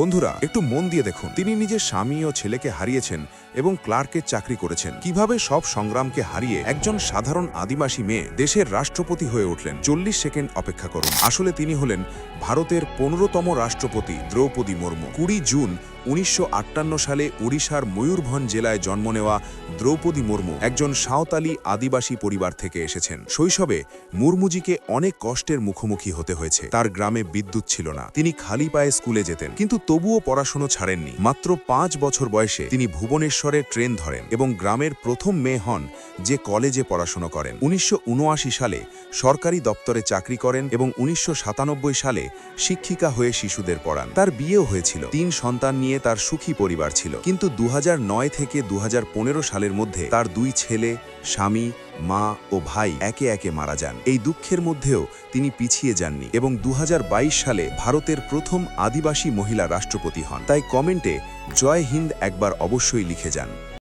বন্ধুরা, একটু মন দিয়ে দেখুন। তিনি নিজের স্বামী ও ছেলেকে হারিয়েছেন এবং ক্লার্কের চাকরি করেছেন। কীভাবে সব সংগ্রামকে হারিয়ে একজন সাধারণ আদিবাসী মেয়ে দেশের রাষ্ট্রপতি হয়ে উঠলেন? চল্লিশ সেকেন্ড অপেক্ষা করুন। আসলে তিনি হলেন ভারতের পনেরোতম রাষ্ট্রপতি দ্রৌপদী মুর্মু। কুড়ি জুন উনিশশো আটান্ন সালে ওড়িশার ময়ূরভঞ্জ জেলায় জন্ম নেওয়া দ্রৌপদী মুর্মু একজন সাঁওতালি আদিবাসী পরিবার থেকে এসেছেন। শৈশবে মুর্মুজিকে অনেক কষ্টের মুখোমুখি হতে হয়েছে। তার গ্রামে বিদ্যুৎ ছিল না। তিনি খালি পায়ে স্কুলে যেতেন। কিন্তু তবুও পড়াশুনো ছাড়েননি। মাত্র পাঁচ বছর বয়সে তিনি ভুবনেশ্বরে ট্রেন ধরেন এবং গ্রামের প্রথম মেয়ে হন যে কলেজে পড়াশুনো করেন। উনিশশো উনআশি সালে সরকারি দপ্তরে চাকরি করেন এবং উনিশশো সাতানব্বই সালে শিক্ষিকা হয়ে শিশুদের পড়ান। তার বিয়েও হয়েছিল। তিন সন্তান নিয়ে তার সুখী পরিবার ছিল। কিন্তু দু হাজার নয় থেকে দুহাজার পনেরো সালের মধ্যে তার দুই ছেলে, স্বামী, মা ও ভাই একে একে মারা যান। এই দুঃখের মধ্যেও তিনি পিছিয়ে যাননি এবং দুহাজার বাইশ সালে ভারতের প্রথম আদিবাসী মহিলা রাষ্ট্রপতি হন। তাই কমেন্টে জয় হিন্দ একবার অবশ্যই লিখে যান।